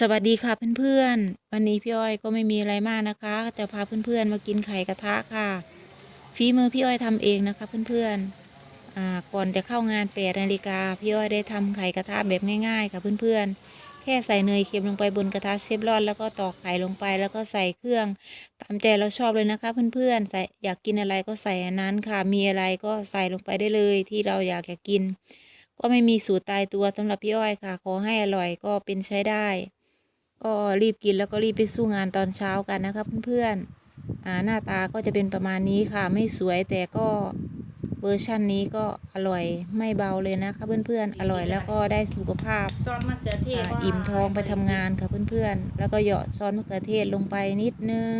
สวัสดีค่ะเพื่อนๆ วันนี้พี่อ้อยก็ไม่มีอะไรมากนะคะ จะพาเพื่อนๆมากินไข่กระทะค่ะ ฝีมือพี่อ้อยทำเองนะคะเพื่อนๆอ่าก่อนจะเข้างานแปดนาฬิกาพี่อ้อยได้ทำไข่กระทะแบบง่ายๆค่ะเพื่อนๆ แค่ใส่เนยเค็มลงไปบนกระทะเชฟรอนแล้วก็ตอกไข่ลงไปแล้วก็ใส่เครื่องตามใจเราชอบเลยนะคะเพื่อนๆ ใส่อยากกินอะไรก็ใส่อันนั้นค่ะ มีอะไรก็ใส่ลงไปได้เลยที่เราอยากจะกิน ก็ไม่มีสูตรตายตัวสำหรับพี่อ้อยค่ะ ขอให้อร่อยก็เป็นใช้ได้ ก็รีบกินแล้วก็รีบไปสู้งานตอนเช้ากันนะคะเพื่อนๆอ่าหน้าตาก็จะเป็นประมาณนี้ค่ะ ไม่สวยแต่ก็เวอร์ชั่นนี้ก็อร่อยไม่เบาเลยนะคะเพื่อนๆ อร่อยแล้วก็ได้สุขภาพซอสมะเขือเทศอิ่มท้องไปทำงานค่ะเพื่อนๆ แล้วก็เหยาะซอสมะเขือเทศลงไปนิดนึง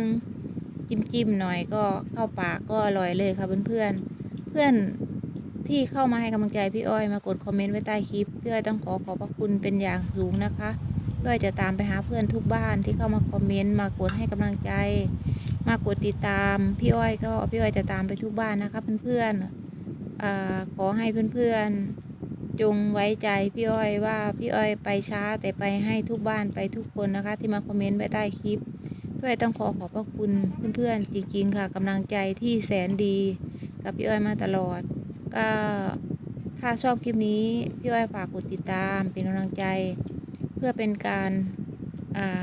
จิ้มจิ้มๆหน่อยก็เข้าปากก็อร่อยเลยค่ะเพื่อนๆ เพื่อนที่เข้ามาให้กำลังใจพี่อ้อยมากดคอมเมนต์ไว้ใต้คลิปพี่อ้อยต้องขอขอบพระคุณเป็นอย่างสูงนะคะ พี่อ้อยจะตามไปหาเพื่อนทุกบ้านที่เข้ามาคอมเมนต์มากดให้กำลังใจ มากดติดตามพี่อ้อยก็พี่อ้อยจะตามไปทุกบ้านนะคะเพื่อนๆอขอให้เพื่อนๆจงไว้ใจพี่อ้อยว่าพี่อ้อยไปช้าแต่ไปให้ทุกบ้านไปทุกคนนะคะ ที่มาคอมเมนต์ไว้ใต้คลิปพี่อ้อยต้องขอขอบพระคุณเพื่อนๆจริงๆค่ะกำลังใจที่แสนดี กับพี่อ้อยมาตลอด ก็ถ้าชอบคลิปนี้พี่อ้อยฝากกดติดตามเป็นกำลังใจ พื่อเป็นการ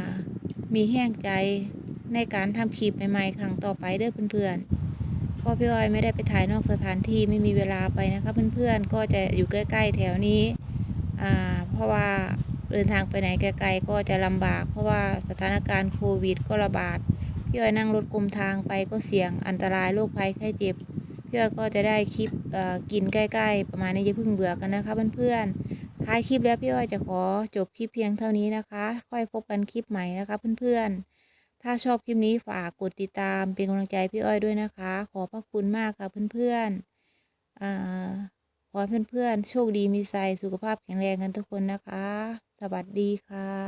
ามีแห้งใจในการทำคลิปใหม่ๆครั้งต่อไปเด้อเพื่อนๆเพราะพี่อ้อยไม่ได้ไปถ่ายนอกสถานที่ไม่มีเวลาไปนะคะเพื่อนๆก็จะอยู่ใกล้ ๆ แถวนี้เพราะว่าเดินทางไปไหนไกลๆก็จะลำบาก เพราะว่าสถานการณ์โควิด ก็ระบาดพี่อ้อยนั่งรถกลมทางไปก็เสี่ยงอันตรายโรคภัยไข้เจ็บพี่อ้อยก็จะได้คลิปกินใกล้ ๆ ประมาณนี้อย่าเพิ่งเบื่อกันนะคะเพื่อนๆ ท้ายคลิปแล้วพี่อ้อยจะขอจบคลิปเพียงเท่านี้นะคะ ค่อยพบกันคลิปใหม่นะคะเพื่อนๆ ถ้าชอบคลิปนี้ฝากกดติดตามเป็นกำลังใจพี่อ้อยด้วยนะคะ ขอพระคุณมากค่ะเพื่อนๆอขอเพื่อนๆ โชคดีมีใจสุขภาพแข็งแรงกันทุกคนนะคะ สวัสดีค่ะ